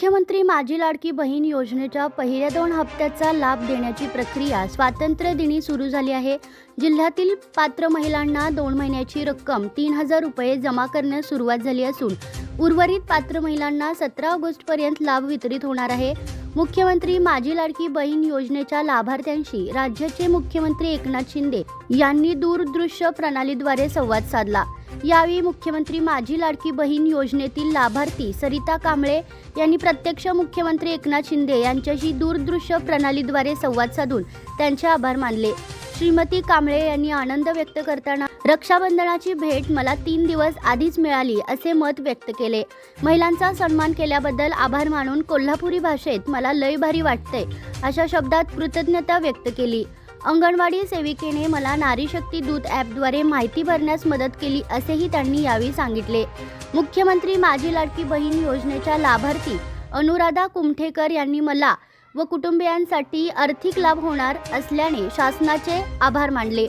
मुख्यमंत्री माझी लाडकी बहीण योजनेच्या पहिल्या दोन हप्त्याचा लाभ देण्याची प्रक्रिया स्वातंत्र्य दिनी सुरू झाली आहे. जिल्ह्यातील पात्र महिलांना दोन महिन्याची रक्कम तीन हजार रुपये जमा करण्यास सुरुवात झाली असून उर्वरित पात्र महिलांना सतरा ऑगस्टपर्यंत लाभ वितरित होणार आहे. मुख्यमंत्री माझी लाडकी बहीण योजनेच्या लाभार्थ्यांशी राज्याचे मुख्यमंत्री एकनाथ शिंदे यांनी दूरदृश्य प्रणालीद्वारे संवाद साधला. यावेळी मुख्यमंत्री माझी लाडकी बहीण योजनेतील लाभार्थी सरिता कांबळे यांनी प्रत्यक्ष मुख्यमंत्री एकनाथ शिंदे यांच्याशी दूरदृश्य प्रणालीद्वारे संवाद साधून त्यांचे आभार मानले. श्रीमती कांबळे यांनी आनंद व्यक्त करताना रक्षाबंधनाची भेट मला तीन दिवस आधीच मिळाली असे मत व्यक्त केले. महिलांचा सन्मान केल्याबद्दल आभार मानून कोल्हापुरी भाषेत मला लय भारी वाटते अशा शब्दात कृतज्ञता व्यक्त केली. अंगणवाडी सेविकेने मला नारी शक्ती दूत ॲपद्वारे माहिती भरण्यास मदत केली असेही त्यांनी यावेळी सांगितले. मुख्यमंत्री माझी लाडकी बहीण योजनेच्या लाभार्थी अनुराधा कुमठेकर यांनी मला व कुटुंबियांसाठी आर्थिक लाभ होणार असल्याने शासनाचे आभार मानले.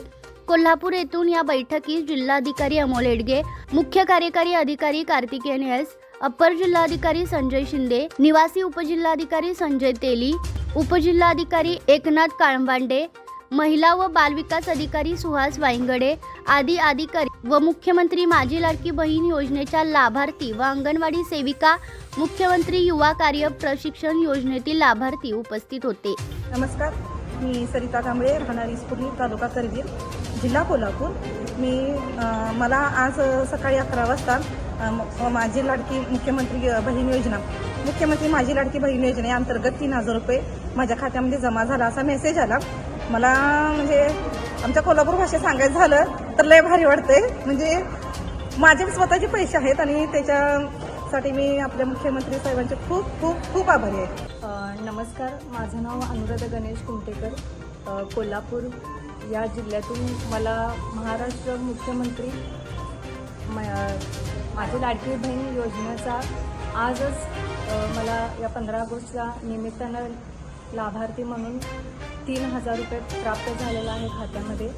कोल्हापूर येथून या बैठकीस जिल्हाधिकारी अमोल एडगे मुख्य कार्यकारी अधिकारी कार्तिकेयन एस अप्पर जिल्हाधिकारी संजय शिंदे निवासी उपजिल्हाधिकारी संजय तेली उपजिल्हाधिकारी एकनाथ काळंबांडे महिला व बालविकास अधिकारी सुहास वाईंगडे आदी अधिकारी व मुख्यमंत्री माझी लाडकी बहीण योजनेच्या लाभार्थी व अंगणवाडी सेविका मुख्यमंत्री युवा कार्य प्रशिक्षण योजनेतील लाभार्थी उपस्थित होते. नमस्कार मी सरिता कांबळे राहणारी स्फुर्ली तालुका करवीर जिल्हा कोल्हापूर. मी मला आज सकाळी अकरा वाजता माझी लाडकी मुख्यमंत्री बहीण योजना मुख्यमंत्री माझी लाडकी बहीण योजनेअंतर्गत तीन हजार रुपये माझ्या खात्यामध्ये जमा झाला असा मेसेज आला. मला म्हणजे आमच्या कोल्हापूर भाषेत सांगायचं झालं तर लय भारी वाटते म्हणजे माझे स्वतःचे पैसे आहेत आणि त्याच्यासाठी मी आपल्या मुख्यमंत्री साहेबांचे खूप खूप खूप आभारी आहे. नमस्कार. माझं नाव अनुराधा गणेश कुमटेकर कोल्हापूर या जिल्ह्यातून मला महाराष्ट्र मुख्यमंत्री म माझी लाडकी बहीण योजनेचा आजच मला या पंधरा ऑगस्टच्या निमित्तानं लाभार्थी म्हणून तीन हजार रुपये प्राप्त झालेला आहे खात्यामध्ये.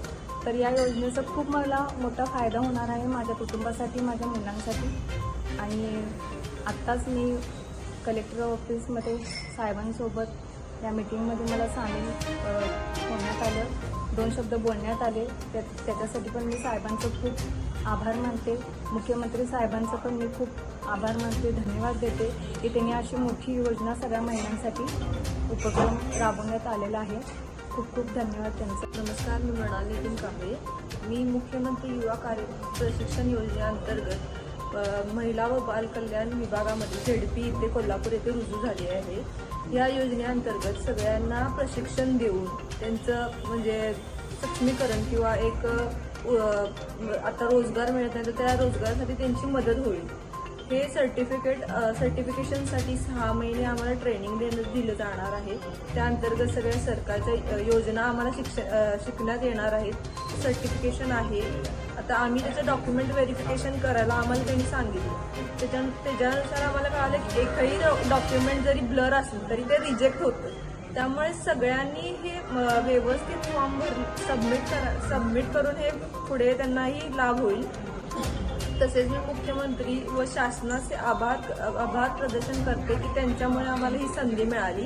तर या योजनेचा खूप मला मोठा फायदा होणार आहे माझ्या कुटुंबासाठी माझ्या मुलांसाठी. आणि आत्ताच मी कलेक्टर ऑफिसमध्ये साहेबांसोबत या मीटिंगमध्ये मला सामील होण्यात आलं. दोन शब्द बोलण्यात आले. त्या त्याच्यासाठी पण मी साहेबांचं खूप आभार मानते. मुख्यमंत्री साहेबांचं पण मी खूप आभार मानते धन्यवाद देते की त्यांनी अशी मोठी योजना सगळ्या महिलांसाठी उपक्रम राबवण्यात आलेला आहे. खूप खूप धन्यवाद त्यांचा. नमस्कार मी मृणाल नितीन कांबळे. मी मुख्यमंत्री युवा कार्य प्रशिक्षण योजनेअंतर्गत महिला व बाल कल्याण विभागामध्ये झेडपी इथे कोल्हापूर येथे रुजू झाली आहे. या योजनेअंतर्गत सगळ्यांना प्रशिक्षण देऊन त्यांचं म्हणजे सक्षमीकरण किंवा एक आता रोजगार मिळत नाही तर त्या रोजगारासाठी त्यांची मदत होईल. हे सर्टिफिकेट सर्टिफिकेशनसाठी सहा महिने आम्हाला ट्रेनिंग देणं दिलं जाणार आहे. त्या अंतर्गत सगळ्या सरकारच्या योजना आम्हाला शिक्ष शिकण्यात येणार आहेत. सर्टिफिकेशन आहे. आता आम्ही त्याचं डॉक्युमेंट व्हेरिफिकेशन करायला आम्हाला त्यांनी सांगितलं. त्याच्या त्याच्यानुसार आम्हाला कळालं की एकही डॉक्युमेंट जरी ब्लर असेल तरी ते रिजेक्ट होतं. त्यामुळे सगळ्यांनी हे व्यवस्थित फॉर्म भर सबमिट करा सबमिट करून हे पुढे त्यांनाही लाभ होईल. तसेच मी मुख्यमंत्री व शासनाचे आभार आभार प्रदर्शन करते की त्यांच्यामुळे आम्हाला ही संधी मिळाली.